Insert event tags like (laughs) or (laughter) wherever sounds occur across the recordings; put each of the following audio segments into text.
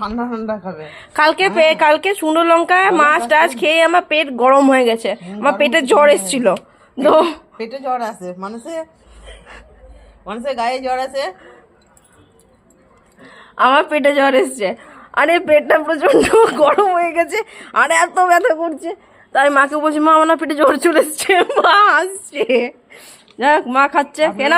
ঠান্ডা ঠান্ডা খাবে। কালকে পে- কালকে শুকনো লঙ্কা মাছ টাছ খেয়ে আমার পেট গরম হয়ে গেছে। আমার পেটে জ্বর এসেছিল। তো পেটে জ্বর আছে। মানুষের মানুষের গায়ে জ্বর আছে। আমার পেটে জ্বর এসছে। আরে পেটটা প্রচণ্ড গরম হয়ে গেছে। আর এত ব্যথা করছে। তাই মাকে বলছি মা আমার পেটে জ্বর চলে এসছে। মা আসছে যাক মা খাচ্ছে। কেন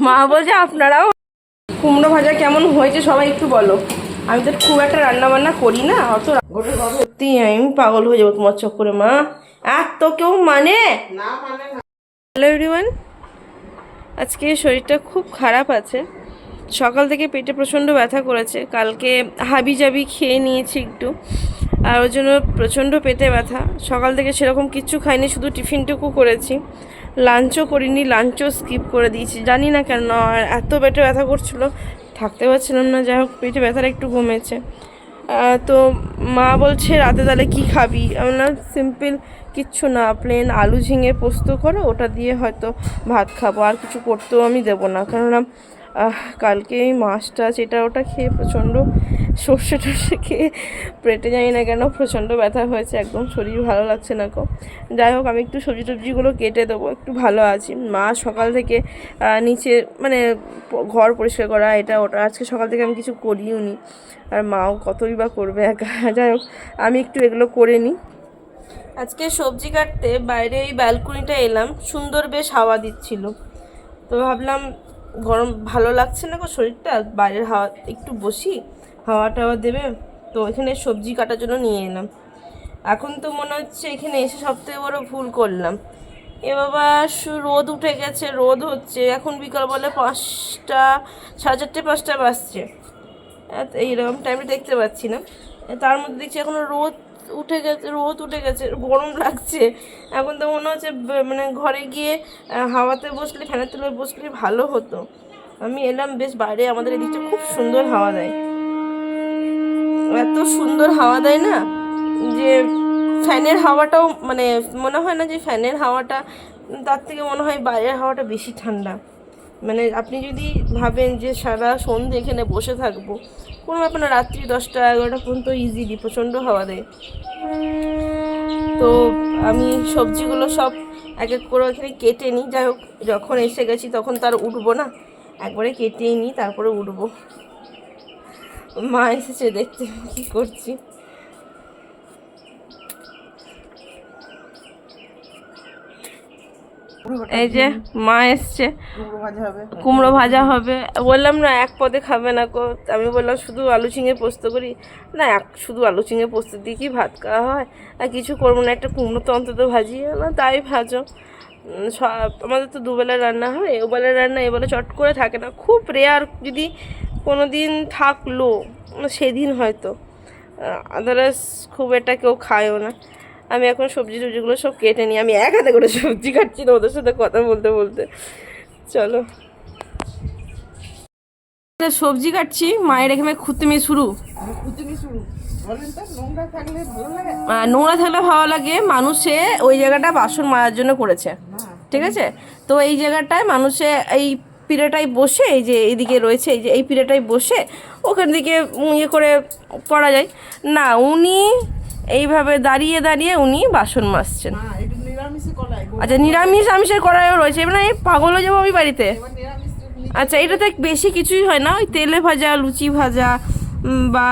মা বলছে আপনারাও কুমড়ো ভাজা কেমন হয়েছে সবাই একটু বলো। আমি তো খুব একটা রান্না বান্না করি না অত সত্যি আমি পাগল হয়ে যাব তোমার চক্করে মা। এত কেউ মানে? মানে হ্যালো এভরিওয়ান আজকে শরীরটা খুব খারাপ আছে। সকাল থেকে পেটে প্রচণ্ড ব্যথা করেছে। কালকে হাবি জাবি খেয়ে নিয়েছি একটু। আর ওর জন্য প্রচণ্ড পেটে ব্যথা। সকাল থেকে সেরকম কিচ্ছু খাইনি শুধু টিফিনটুকু করেছি। লাঞ্চও করিনি লাঞ্চও স্কিপ করে দিয়েছি। জানি না কেন আর এত পেটে ব্যথা করছিল। থাকতে পারছিলাম না। যাই হোক, পেটে ব্যথাটা একটু কমেছে। তো মা বলছে, রাতে তাহলে কি খাবি? আমরা সিম্পল কিচ্ছু না প্লেন আলু ঝিঙে পোস্ত করো, ওটা দিয়ে হয়তো ভাত খাব। আর কিছু করতেও আমি দেবো না। কেননা কালকে এই মাছ টাছ, এটা ওটা খেয়ে প্রচণ্ড সর্ষে টর্ষে খেয়ে পেটে জানি না কেন প্রচণ্ড ব্যথা হয়েছে, একদম শরীর ভালো লাগছে না কো যাই হোক, আমি একটু সবজি টবজিগুলো কেটে দেবো, একটু ভালো আছি। মা সকাল থেকে নিচে মানে ঘর পরিষ্কার করা, এটা ওটা, আজকে সকাল থেকে আমি কিছু করিও নি। আর মাও কতই বা করবে একা। (laughs) যাই হোক, আমি একটু এগুলো করে নিই। আজকে সবজি কাটতে বাইরে এই ব্যালকনিটা এলাম, সুন্দর বেশ হাওয়া দিচ্ছিল। তো ভাবলাম গরম ভালো লাগছে না গো শরীরটা? বাইরের হাওয়া একটু বসি, হাওয়া টাওয়া দেবে, তো এখানে সবজি কাটার জন্য নিয়ে এলাম। এখন তো মনে হচ্ছে এখানে এসে সবথেকে বড় ভুল করলাম। এ বাবা রোদ উঠে গেছে, রোদ হচ্ছে। এখন বিকাল বলে পাঁচটা, সাড়ে চারটে, পাঁচটা বাজছে। এইরকম টাইমে দেখতে পাচ্ছি না। তার মধ্যে দেখছি এখনও রোদ উঠে গেছে, রোদ উঠে গেছে, গরম লাগছে। এখন তো মনে হচ্ছে মানে ঘরে গিয়ে হাওয়াতে বসলে, ফ্যানের তলায় বসলে ভালো হতো। আমি এলাম, বেশ বাইরে আমাদের এদিকটা খুব সুন্দর হাওয়া দেয়। এত সুন্দর হাওয়া দেয় না, যে ফ্যানের হাওয়াটাও মানে মনে হয় না যে ফ্যানের হাওয়াটা, তার থেকে মনে হয় বাইরের হাওয়াটা বেশি ঠান্ডা। মানে আপনি যদি ভাবেন যে সারা সন্ধে এখানে বসে থাকব, কোনো ব্যাপার না, রাত্রি দশটা এগারোটা পর্যন্ত ইজিলি প্রচণ্ড হাওয়া দেয়। তো আমি সবজিগুলো সব এক এক করে এখানে কেটে নিই। যাই হোক, যখন এসে গেছি তখন তার উঠবো না। একবারে কেটেই নিই, তারপরে উঠবো। মা এসেছে দেখতে, কি করছি? এই যে মা এসছে। কুমড়ো ভাজা হবে। বললাম না এক পদে খাবে না কো আমি বললাম শুধু আলু ঝিঙে পোস্ত করি? না এক শুধু আলু ঝিঙে পোস্ত দিয়ে কি ভাত খাওয়া হয়? আর কিছু করব না একটা কুমড়ো তো অন্তত ভাজি না তাই ভাজো। সব- আমাদের তো দুবেলা রান্না হয় ওবেলা রান্না এবেলা চট করে থাকে না। খুব রেয়ার যদি কোনো দিন থাকল সেদিন হয়তো। আদারস খুব এটা কেউ খায়ও না। আমি এখন সবজি টবজিগুলো সব কেটে নিই। আমি এক হাতে করে সবজি কাটছি না ওদের সাথে কথা বলতে বলতে। চলো। সবজি কাটছি মায়ের এখানে খুঁতমি শুরু। নোংরা থাকলে ভালো লাগে? আহ, নোংরা থাকলে ভালো লাগে। মানুষে ওই জায়গাটা বাসন মারার জন্য করেছে। ঠিক আছে? তো এই জায়গাটায় মানুষে এই পিড়েটায় বসে এই যে এইদিকে রয়েছে এই যে এই পিড়েটায় বসে ওখান দিকে উম ইয়ে করে করা যায়। না উনি এইভাবে দাঁড়িয়ে দাঁড়িয়ে উনি বাসন মাজছেন। আচ্ছা নিরামিষ আমিষের কড়াইও রয়েছে। মানে এই পাগল হয়ে যাব আমি বাড়িতে। আচ্ছা এটাতে বেশি কিছুই হয় না। ওই তেলে ভাজা লুচি ভাজা বা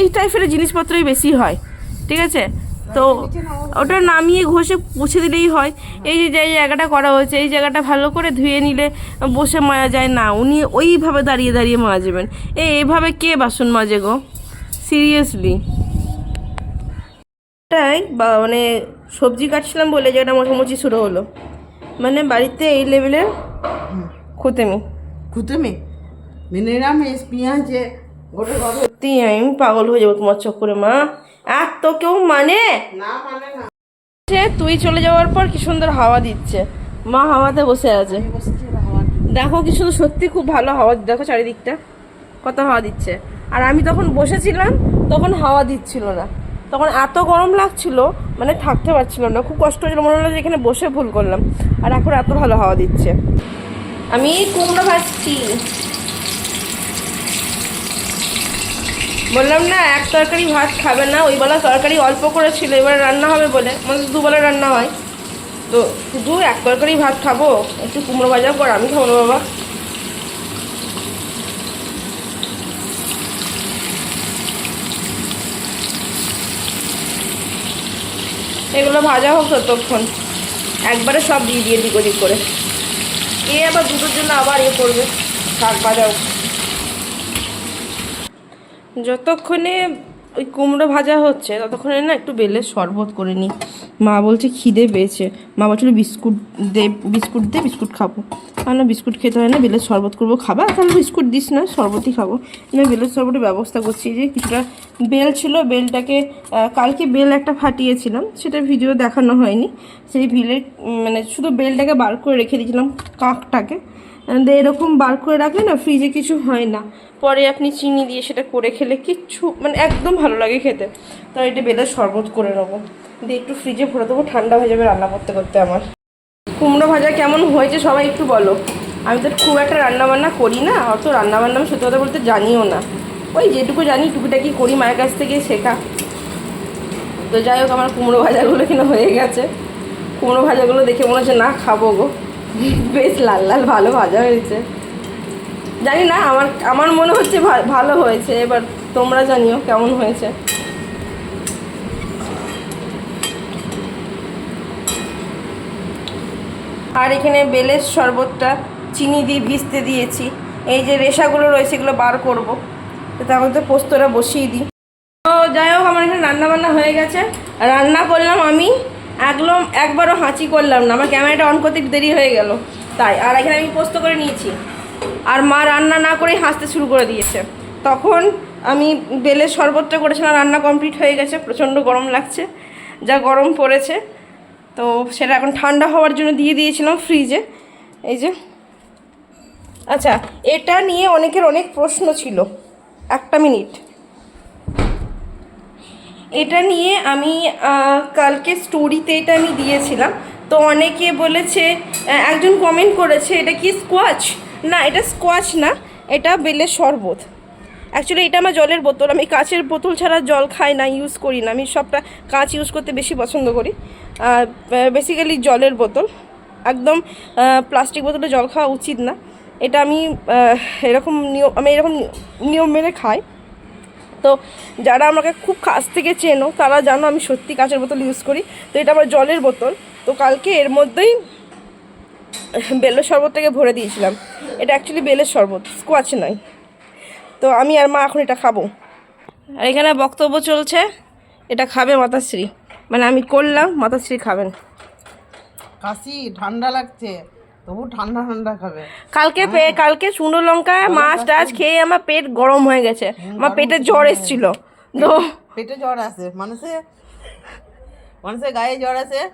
এই টাইপের জিনিসপত্রই বেশি হয়। ঠিক আছে? তো ওটা নামিয়ে ঘষে পুছে দিলেই হয়। এই যে যে জায়গাটা করা হয়েছে এই জায়গাটা ভালো করে ধুয়ে নিলে বসে মাজা যায় না। উনি ওইভাবে দাঁড়িয়ে দাঁড়িয়ে মাজবেন এ এইভাবে কে বাসন মাজে গো? সিরিয়াসলি। এটাই বা মানে সবজি কাটছিলাম বলে যেটা মোটামুটি শুরু হলো। মানে বাড়িতে এই লেভেলের খুতেমি। কুতুমি নিরামিষ পেঁয়াজে গোটে সত্যি আমি পাগল হয়ে যাব তোমার চক্করে মা। এত কেউ মানে? না মানে না। সে তুই চলে যাওয়ার পর কি সুন্দর হাওয়া দিচ্ছে। মা হাওয়াতে বসে আছে। দেখো কি সুন্দর সত্যি খুব ভালো হাওয়া দেখো চারিদিকটা কত হাওয়া দিচ্ছে। আর আমি তখন বসেছিলাম তখন হাওয়া দিচ্ছিল না। তখন এত গরম লাগছিল মানে থাকতে পারছিল না, খুব কষ্ট হচ্ছিল মনে হলো যে এখানে বসে ভুল করলাম। আর এখন এত ভালো হাওয়া দিচ্ছে। আমি কুমড়ো ভাজছি। বললাম না, এক তরকারি ভাত খাবে না, ওই বেলা তরকারি অল্প করে ছিল এবার রান্না হবে বলে। মানে দুবেলা রান্না হয়। তো শুধু এক তরকারি ভাত খাব, একটু কুমড়ো ভাজা কর, আমি খাব বাবা। এগুলো ভাজা হোক ততক্ষণ। একবারে সব দিয়ে দিয়ে দিক ওদিক করে। এ আবার দুটোর জন্য আবার ইয়ে করবে। শাক ভাজা হোক যতক্ষণে ওই কুমড়ো ভাজা হচ্ছে, ততক্ষণে না একটু বেলের শরবত করে নিই। মা বলছে খিদে পেয়েছে। মা বলছিল, বিস্কুট দে বিস্কুট দে, বিস্কুট খাব। না, বিস্কুট খেতে হয় না বেলের শরবত করব, খাবা? তাহলে বিস্কুট দিস না, শরবতই খাব। না বেলের শরবতের ব্যবস্থা করছি যে, কিছুটা বেল ছিল, বেলটাকে কালকে বেল একটা ফাটিয়েছিলাম, সেটা ভিডিও দেখানো হয়নি। সেই ভিলের মানে শুধু বেলটাকে বার করে রেখে দিয়েছিলাম কাকটাকে। এরকম বার করে রাখলে না ফ্রিজে কিছু হয় না। পরে আপনি চিনি দিয়ে সেটা করে খেলে কিচ্ছু মানে একদম ভালো লাগে খেতে। তো এটা বেদার শরবত করে নেব। দিয়ে একটু ফ্রিজে ভরে দেবো, ঠান্ডা হয়ে যাবে রান্না করতে করতে আমার। কুমড়ো ভাজা কেমন হয়েছে সবাই একটু বলো। আমি তো খুব একটা রান্না বান্না করি না, অত রান্নাবান্না আমি সত্যি কথা বলতে জানিও না। ওই যেটুকু জানি, টুকিটাকি করি, মায়ের কাছ থেকে শেখা। তো যাই হোক, আমার কুমড়ো ভাজাগুলো কিনা হয়ে গেছে। কুমড়ো ভাজাগুলো দেখে মনে হচ্ছে, না, খাব গো। বেশ লাল লাল, ভালো ভাজা হয়েছে। জানি না, আমার আমার মনে হচ্ছে ভালো হয়েছে, এবার তোমরা জানিও কেমন হয়েছে। আর এখানে বেলের শরবতটা, চিনি দিয়ে ভিজতে দিয়েছি। এই যে রেশাগুলো রয়েছে, এগুলো বার করব। তো তার মধ্যে পোস্তটা বসিয়ে দিই। তো যাই হোক, আমার এখানে রান্না বান্না হয়ে গেছে। রান্না করলাম আমি একদম একবারও হাঁচি করলাম না। আমার ক্যামেরাটা অন করতে দেরি হয়ে গেল। তাই, আর এখানে আমি পোস্ত করে নিয়েছি। আর মা রান্না না করেই হাসতে শুরু করে দিয়েছে। তখন আমি বেলের শরবতটা করেছিলাম, রান্না কমপ্লিট হয়ে গেছে, প্রচণ্ড গরম লাগছে, যা গরম পড়েছে। তো সেটা এখন ঠান্ডা হওয়ার জন্য দিয়ে দিয়েছিলাম ফ্রিজে এই যে। আচ্ছা এটা নিয়ে অনেকের অনেক প্রশ্ন ছিল। একটা মিনিট এটা নিয়ে আমি কালকে স্টোরিতে এটা আমি দিয়েছিলাম। তো অনেকে বলেছে একজন কমেন্ট করেছে, এটা কি স্কোয়াচ না, এটা স্কোয়াচ না, এটা বেলের শরবত। অ্যাকচুয়ালি এটা আমার জলের বোতল। আমি কাঁচের বোতল ছাড়া জল খাই না ইউজ করি না। আমি সবটা কাঁচ ইউজ করতে বেশি পছন্দ করি। বেসিক্যালি জলের বোতল। একদম প্লাস্টিক বোতলে জল খাওয়া উচিত না। এটা আমি এরকম নিয়ম, আমি এরকম নিয়ম মেনে খাই। তো যারা আমাকে খুব কাছ থেকে চেনো, তারা জানো আমি সত্যি কাঁচের বোতল ইউজ করি। তো এটা আমার জলের বোতল। তো কালকে এর মধ্যেই বেলের শরবতটাকে ভরে দিয়েছিলাম। এটা অ্যাকচুয়ালি বেলের শরবত স্কোয়াচ নয়। তো আমি আর মা এখন এটা খাব। আর এখানে বক্তব্য চলছে, এটা খাবে মাতাশ্রী। মানে আমি করলাম, মাতাশ্রী খাবেন। কাশি, ঠান্ডা লাগছে। তবু ঠান্ডা ঠান্ডা খাবে। কালকে পে- কালকে শুকনো লঙ্কা মাছ টাছ খেয়ে আমার পেট গরম হয়ে গেছে। আমার পেটে জ্বর এসেছিল। তো পেটে জ্বর আছে। মানুষের মানুষের গায়ে জ্বর আছে।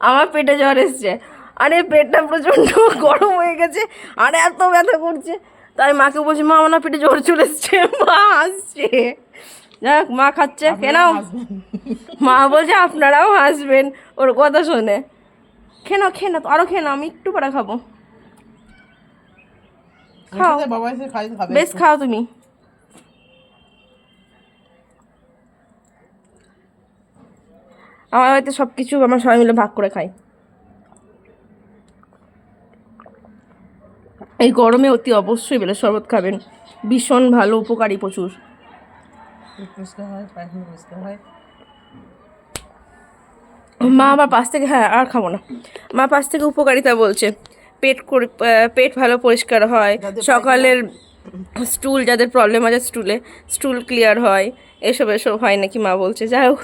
আমার পেটে জ্বর এসছে। আরে পেটটা প্রচণ্ড গরম হয়ে গেছে। আরে এত ব্যথা করছে। তাই মাকে বলছি মা আমার পেটে জ্বর চলে এসছে। (laughs) মা হাসছে। যাক মা খাচ্ছে। কেন মা বলছে আপনারাও হাসবেন। ওর কথা শুনে। খেয়ে নাও খেয়ে নাও আরও খেয়ে নাও আমি একটু পরে খাব। খাও। বেশ খাও তুমি। আমার বাড়িতে সব কিছু আমার সবাই মিলে ভাগ করে খাই। এই গরমে অতি অবশ্যই বেলে শরবত খাবেন। ভীষণ ভালো উপকারী প্রচুর। হয় হয়। মা আবার পাশ থেকে হ্যাঁ আর খাব না। মা পাশ থেকে উপকারিতা বলছে। পেট পেট ভালো পরিষ্কার হয়। সকালের স্টুল যাদের প্রবলেম আছে স্টুলে স্টুল ক্লিয়ার হয়। এসব এসব হয় নাকি মা বলছে। যাই হোক।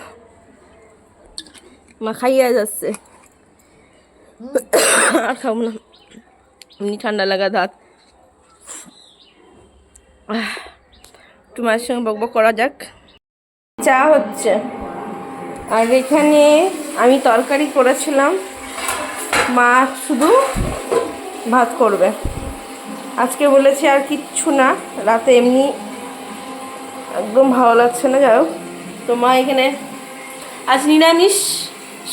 মা খাইয়ে যাচ্ছে। আর খাব না। এমনি ঠান্ডা লাগা দাঁত। একটু মায়ের সঙ্গে বক বক করা যাক। চা হচ্ছে। আর এখানে আমি তরকারি করেছিলাম। মা শুধু ভাত করবে। আজকে বলেছি আর কিচ্ছু না। রাতে এমনি একদম ভালো লাগছে না। যাই তো মা এখানে আজ নিরামিষ।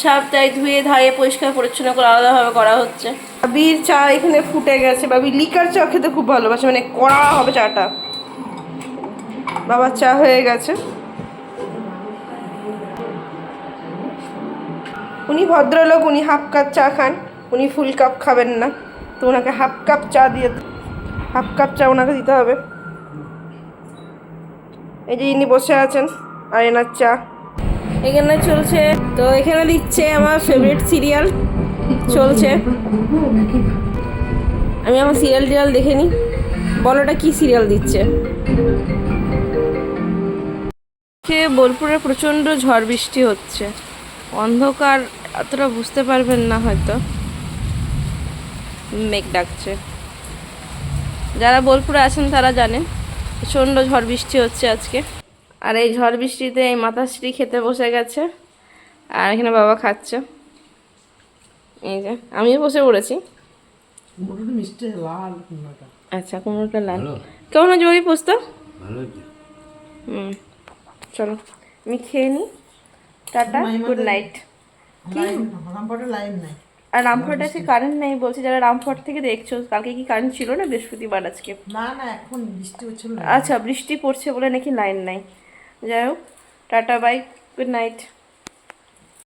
সাপ্তাহে ধুয়ে ধায়ে পরিষ্কার পরিচ্ছন্ন করে আলাদাভাবে করা হচ্ছে। বাবির চা এখানে ফুটে গেছে। বাবি লিকার চা খেতে খুব ভালোবাসে। মানে কড়া হবে চাটা। বাবার চা হয়ে গেছে। উনি ভদ্রলোক, উনি হাফ কাপ চা খান, উনি ফুল কাপ খাবেন না। তো ওনাকে হাফ কাপ চা দিয়ে হাফ কাপ চা ওনাকে দিতে হবে। এই যে ইনি বসে আছেন, আর এনার চা। এখানে চলছে তো এখানে দিচ্ছে আমার ফেভারিট সিরিয়াল চলছে। আমি আমার সিরিয়াল টিরিয়াল দেখে নিই বলোটা কি সিরিয়াল দিচ্ছে? বোলপুরে প্রচণ্ড ঝড় বৃষ্টি হচ্ছে। অন্ধকার অতটা বুঝতে পারবেন না হয়তো। মেঘ ডাকছে। যারা বোলপুরে আছেন তারা জানেন প্রচণ্ড ঝড় বৃষ্টি হচ্ছে আজকে। আর এই ঝড় বৃষ্টিতে এই মাতাশ্রী খেতে বসে গেছে আর এখানে বাবা খাচ্ছে। এই যে আমিও বসে পড়েছি। মোটামুটি মিষ্টি লাল কুমড়োটা। আচ্ছা কুমড়োটা লাল। কেমন আছে ওই পোস্ত? হুম চলো আমি খেয়ে নিই। Tata good night line Rampur line নাই। আর রামপুরহাট আজকে কারেন্ট নেই বলছি যারা রামপুর থেকে দেখছ কালকে কি কারেন্ট ছিল না বৃহস্পতিবার আজকে? না না এখন বৃষ্টি হচ্ছে আচ্ছা বৃষ্টি পড়ছে বলে নাকি লাইন নাই। যাই হোক টাটা বাই গুড নাইট